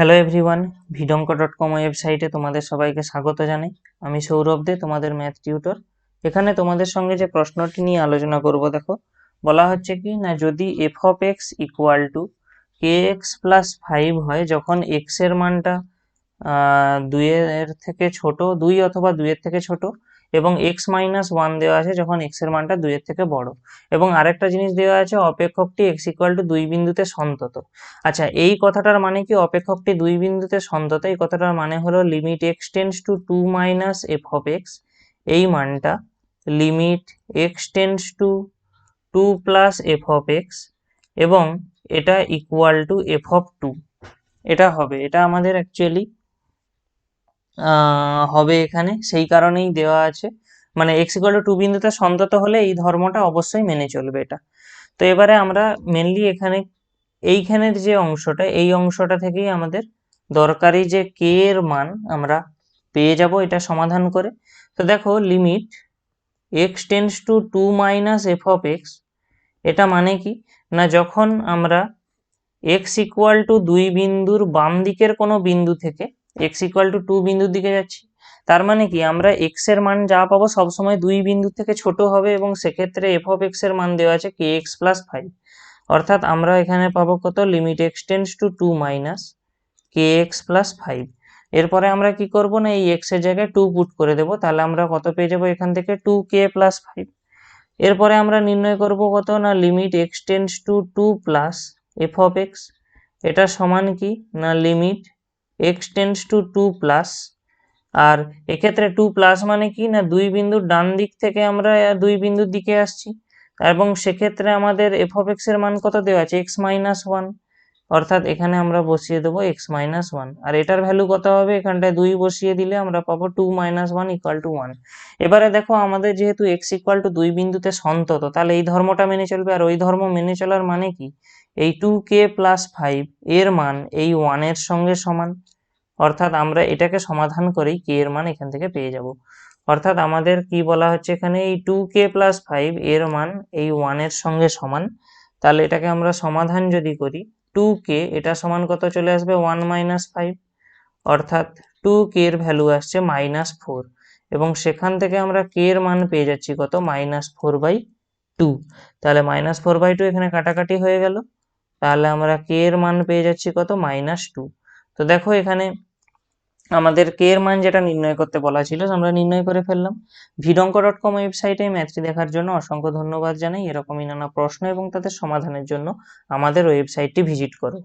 Hello everyone ভিডঙ্ক dot com ওয়েবসাইটে তোমাদের সবাইকে স্বাগত জানাই। আমি সৌরভ দে, তোমাদের ম্যাথ টিউটর এখানে তোমাদের সঙ্গে যে প্রশ্নটি নিয়ে আলোচনা করব, দেখো। বলা হচ্ছে কি, না, যদি F of X equal to K X plus five হয়, যখন এক্সের মানটা দুইয়ের থেকে ছোট, দুই অথবা দুইয়ের থেকে ছোট, এবং এক্স মাইনাস ওয়ান দেওয়া আছে যখন এক্সের মানটা দুইয়ের থেকে বড়। এবং আরেকটা জিনিস দেওয়া আছে, অপেক্ষকটি এক্স ইকুয়াল টু দুই বিন্দুতে সন্তত। আচ্ছা এই কথাটার মানে কি? অপেক্ষকটি দুই বিন্দুতে সন্তত, এই কথাটার মানে হলো limit X tends to two minus F of X এই মানটা limit X tends to two plus F of X এবং এটা equal to F of two এটা হবে, এটা আমাদের অ্যাকচুয়ালি হবে এখানে। সেই কারণেই দেওয়া আছে। মানে এক্স ইকুয়াল টু টু বিন্দুতে সন্তত হলে এই ধর্মটা অবশ্যই মেনে চলবে এটা। তো এবারে আমরা মেনলি এখানে, এইখানের যে অংশটা, এই অংশটা থেকেই আমাদের দরকারি যে কে এর মান আমরা পেয়ে যাব এটা সমাধান করে। তো দেখো limit X tends to two minus F of X এটা মানে কি? না, যখন আমরা এক্স ইকুয়াল টু দুই বিন্দুর বাম দিকের কোনো বিন্দু থেকে এক্স ইকুয়াল টু টু বিন্দুর দিকে যাচ্ছি। তার মানে কি? আমরা এক্সের মান যা পাবো সবসময় দুই বিন্দু থেকে ছোট হবে এবং সেক্ষেত্রে এফ অফ এক্সের মান দেওয়া আছে কে এক্স প্লাস ফাইভ অর্থাৎ আমরা এখানে পাবো কত? Limit X tends to two minus K X plus five এরপরে আমরা কি করব না? এই এক্সের জায়গায় টু পুট করে দেবো। তাহলে আমরা কত পেয়ে যাব এখান থেকে? টু কে প্লাস ফাইভ এরপরে আমরা নির্ণয় করব কত না? Limit X tends to two plus F of X এটা সমান কি? না limit X tends to two plus আর এক্ষেত্রে টু প্লাস মানে কি? না, দুই বিন্দুর ডান দিক থেকে আমরা দুই বিন্দুর দিকে আসছি, এবং সেক্ষেত্রে আমাদের এফ অফ এক্সের মান কত দেওয়া আছে? এক্স মাইনাস ওয়ান অর্থাৎ এখানে আমরা বসিয়ে দেবো এক্স মাইনাস ওয়ান আর এটার ভ্যালু কত হবে? এখানটায় দুই বসিয়ে দিলে আমরা পাবো two minus one equal to one এবারে দেখো আমাদের যেহেতু এক্স ইকুয়াল টু দুই বিন্দুতে সন্তত, তাহলে এই ধর্মটা মেনে চলবে, আর ওই ধর্ম মেনে চলার মানে কি? এই টু কে প্লাস ফাইভ এর মান এই ওয়ানের সঙ্গে সমান অর্থাৎ আমরা এটাকে সমাধান করেই কে এর মান এখান থেকে পেয়ে যাব। অর্থাৎ আমাদের কি বলা হচ্ছে এখানে? এই টু কে প্লাস ফাইভ এর মান এই ওয়ানের সঙ্গে সমান। তাহলে এটাকে আমরা সমাধান যদি করি টু কে এটা সমান কত চলে আসবে? ওয়ান মাইনাস ফাইভ অর্থাৎ টু কে এর ভ্যালু আসছে মাইনাস ফোর এবং সেখান থেকে আমরা কে এর মান পেয়ে যাচ্ছি কত? মাইনাস ফোর বাই টু তাহলে মাইনাস ফোর বাই টু এখানে কাটাকাটি হয়ে গেল। তাহলে আমরা কে এর মান পেয়ে যাচ্ছি কত? মাইনাস টু তো দেখো এখানে আমাদের কে এর মান যেটা নির্ণয় করতে বলা ছিল, আমরা নির্ণয় করে ফেললাম। ভিডঙ্ক ডট কম ওয়েবসাইটে ম্যাথটি দেখার জন্য অসংখ্য ধন্যবাদ জানাই। এরকমই নানা প্রশ্ন এবং তাদের সমাধানের জন্য আমাদের ওয়েবসাইটটি ভিজিট করো